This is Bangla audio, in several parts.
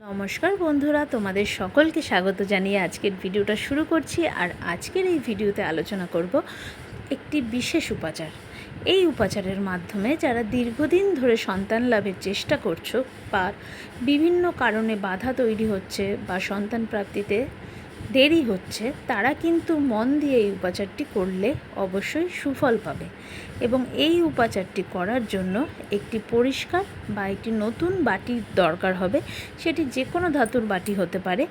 নমস্কার বন্ধুরা, তোমাদের সকলকে স্বাগত জানিয়ে আজকের ভিডিওটা শুরু করছি আর আজকের এই ভিডিওতে আলোচনা করব একটি বিশেষ উপাচার। এই উপাচারের মাধ্যমে যারা দীর্ঘদিন ধরে সন্তান লাভের চেষ্টা করছ বা বিভিন্ন কারণে বাধা তৈরি হচ্ছে বা সন্তান প্রাপ্তিতে দেরি হচ্ছে, তারা কিন্তু মন দিয়ে এই উপাচারটি করলে অবশ্যই সুফল পাবে। এবং এই উপাচারটি করার জন্য একটি পরিষ্কার বা একটি নতুন বাটির দরকার হবে। সেটি যে কোনো ধাতুর বাটি হতে পারে।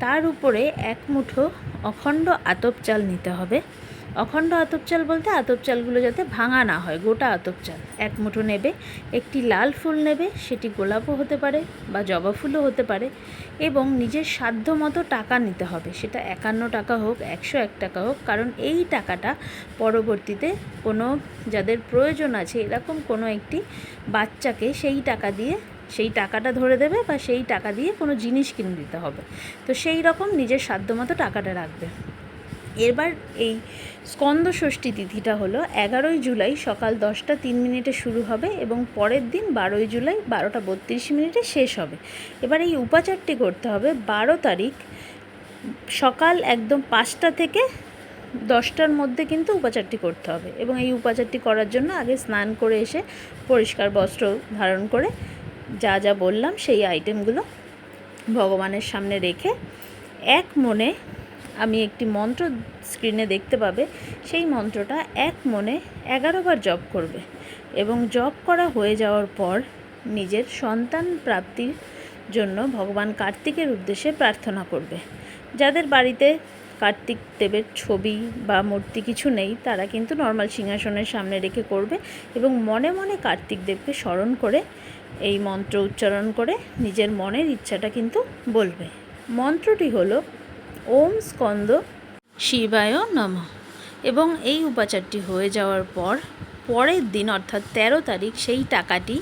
তার উপরে এক মুঠো অখণ্ড আতপ চাল নিতে হবে। অখণ্ড আতপ চাল বলতে আতপ চালগুলো যাতে ভাঙা না হয়, গোটা আতপ চাল। এক মুঠো নেবে, একটি লাল ফুল নেবে, সেটি গোলাপও হতে পারে বা জবা ফুলও হতে পারে এবং নিজের সাধ্য মতো টাকা নিতে হবে। সেটা একান্ন টাকা হোক, একশো এক টাকা হোক, কারণ এই টাকাটা পরবর্তীতে কোনো যাদের প্রয়োজন আছে, এরকম কোনো একটি বাচ্চাকে সেই টাকা দিয়ে, সেই টাকাটা ধরে দেবে বা সেই টাকা দিয়ে কোনো জিনিস কিনে দিতে হবে। তো সেই রকম নিজের সাধ্যমতো টাকাটা রাখবে। এবার এই স্কন্দ ষষ্ঠী তিথিটা হলো এগারোই জুলাই সকাল দশটা তিন মিনিটে শুরু হবে এবং পরের দিন বারোই জুলাই বারোটা বত্রিশ মিনিটে শেষ হবে। এবার এই উপাচারটি করতে হবে বারো তারিখ সকাল একদম পাঁচটা থেকে দশটার মধ্যে কিন্তু উপাচারটি করতে হবে এবং এই উপাচারটি করার জন্য আগে স্নান করে এসে পরিষ্কার বস্ত্র ধারণ করে যা যা বললাম সেই আইটেমগুলো ভগবানের সামনে রেখে এক মনে আমি একটি মন্ত্র স্ক্রিনে দেখতে পাবে। সেই মন্ত্রটা এক মনে এগারোবার জপ করবে এবং জপ করা হয়ে যাওয়ার পর নিজের সন্তান প্রাপ্তির জন্য ভগবান কার্তিকের উদ্দেশ্যে প্রার্থনা করবে। যাদের বাড়িতে কার্তিক দেবের ছবি বা মূর্তি কিছু নেই, তারা কিন্তু নর্মাল সিংহাসনের সামনে রেখে করবে এবং মনে মনে কার্তিক দেবকে স্মরণ করে এই মন্ত্র উচ্চারণ করে নিজের মনের ইচ্ছাটা কিন্তু বলবে। মন্ত্রটি হলো ওম স্কন্দ শিবায় নম। এবং এই উপাচারটি হয়ে যাওয়ার পর, পরের দিন, অর্থাৎ তেরো তারিখ, সেই টাকাটি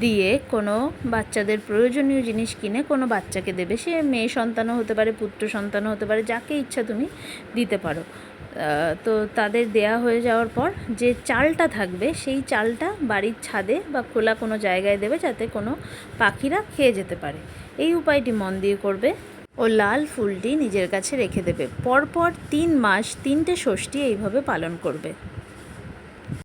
দিয়ে কোনো বাচ্চাদের প্রয়োজনীয় জিনিস কিনে কোনো বাচ্চাকে দেবে। সে মেয়ে সন্তানও হতে পারে, পুত্র সন্তানও হতে পারে, যাকে ইচ্ছা তুমি দিতে পারো। তো তাদের দেয়া হয়ে যাওয়ার পর যে চালটা থাকবে, সেই চালটা বাড়ির ছাদে বা খোলা কোনো জায়গায় দেবে যাতে কোনো পাখিরা খেয়ে যেতে পারে। এই উপায়টি মন দিয়ে করবে। ও লাল ফুলটি নিজের কাছে রেখে দেবে। পরপর তিন মাস তিনটে ষষ্ঠী এইভাবে পালন করবে।